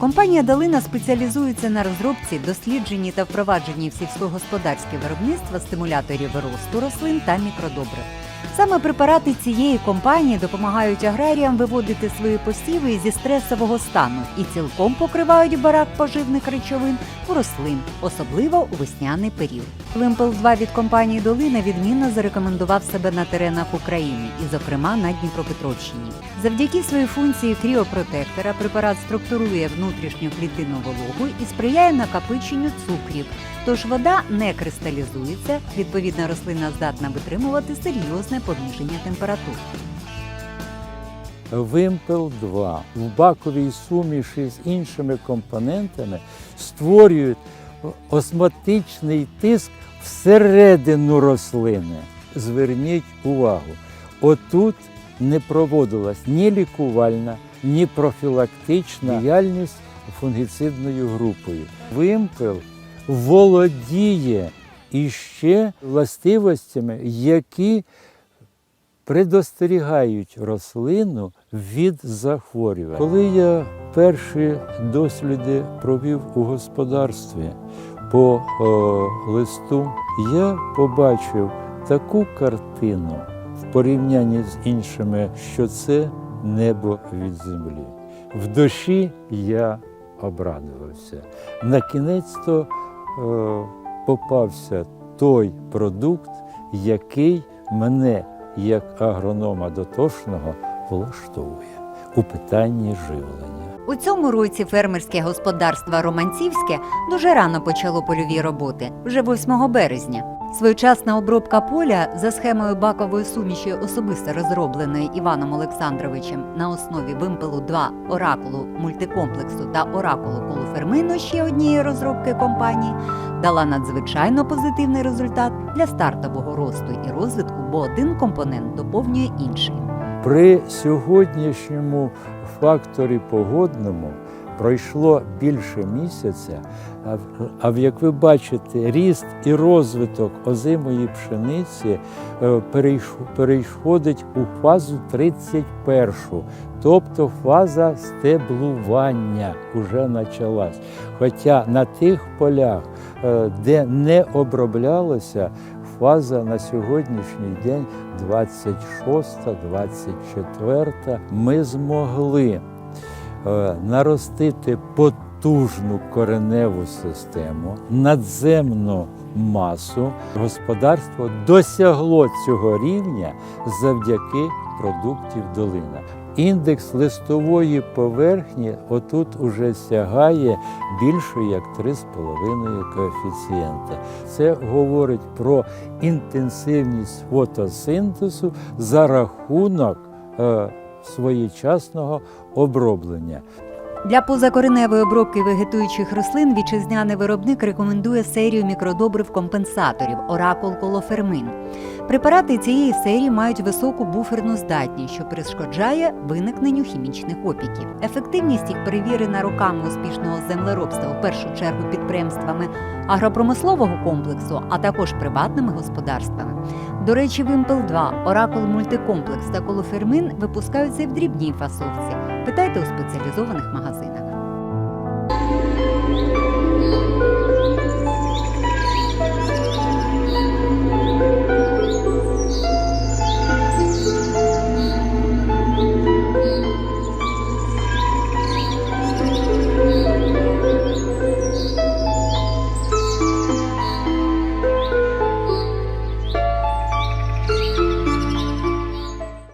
Компанія Долина спеціалізується на розробці, дослідженні та впровадженні в сільськогосподарське виробництво стимуляторів росту рослин та мікродобрив. Саме препарати цієї компанії допомагають аграріям виводити свої посіви зі стресового стану і цілком покривають барак поживних речовин у рослин, особливо у весняний період. Вимпел 2 від компанії Долина відмінно зарекомендував себе на теренах України і, зокрема, на Дніпропетровщині. Завдяки своїй функції кріопротектора препарат структурує внутрішню клітинну вологу і сприяє накопиченню цукрів. Тож вода не кристалізується, відповідно, рослина здатна витримувати серйозне пониження температур. Вимпел 2 в баковій суміші з іншими компонентами створюють осмотичний тиск всередину рослини. Зверніть увагу, отут не проводилась ні лікувальна, ні профілактична діяльність фунгіцидною групою. Вимпел володіє іще властивостями, які предостерігають рослину від захворювань. Коли я перші досліди провів у господарстві по о, листу, я побачив таку картину в порівнянні з іншими, що це небо від землі. В душі я обрадувався. На кінець то е, попався той продукт, який мене як агронома дотошного влаштовує у питанні живлення. У цьому році фермерське господарство Романцівське дуже рано почало польові роботи, вже 8 березня. Своєчасна обробка поля за схемою бакової суміші, особисто розробленої Іваном Олександровичем на основі вимпелу 2 оракулу мультикомплексу та оракулу колофермину ще однієї розробки компанії, дала надзвичайно позитивний результат для стартового росту і розвитку, бо один компонент доповнює інший. При сьогоднішньому факторі погодному пройшло більше місяця, а, як ви бачите, ріст і розвиток озимої пшениці е, переходить у фазу 31, тобто фаза стеблування вже почалась. Хоча на тих полях, е, де не оброблялося, фаза на сьогоднішній день 26-24, ми змогли наростити потужну кореневу систему, надземну масу. Господарство досягло цього рівня завдяки продуктів долина. Індекс листової поверхні отут уже сягає більше як 3,5 коефіцієнта. Це говорить про інтенсивність фотосинтезу за рахунок е, своєчасного оброблення. Для позакореневої обробки вегетуючих рослин вітчизняний виробник рекомендує серію мікродобрив компенсаторів Оракул Колофермин. Препарати цієї серії мають високу буферну здатність, що перешкоджає виникненню хімічних опіків. Ефективність їх перевірена роками успішного землеробства, в першу чергу підприємствами агропромислового комплексу, а також приватними господарствами. До речі, Вимпел 2, Оракул Мультикомплекс та Колофермин випускаються і в дрібній фасовці. Питайте у спеціалізованих магазинах.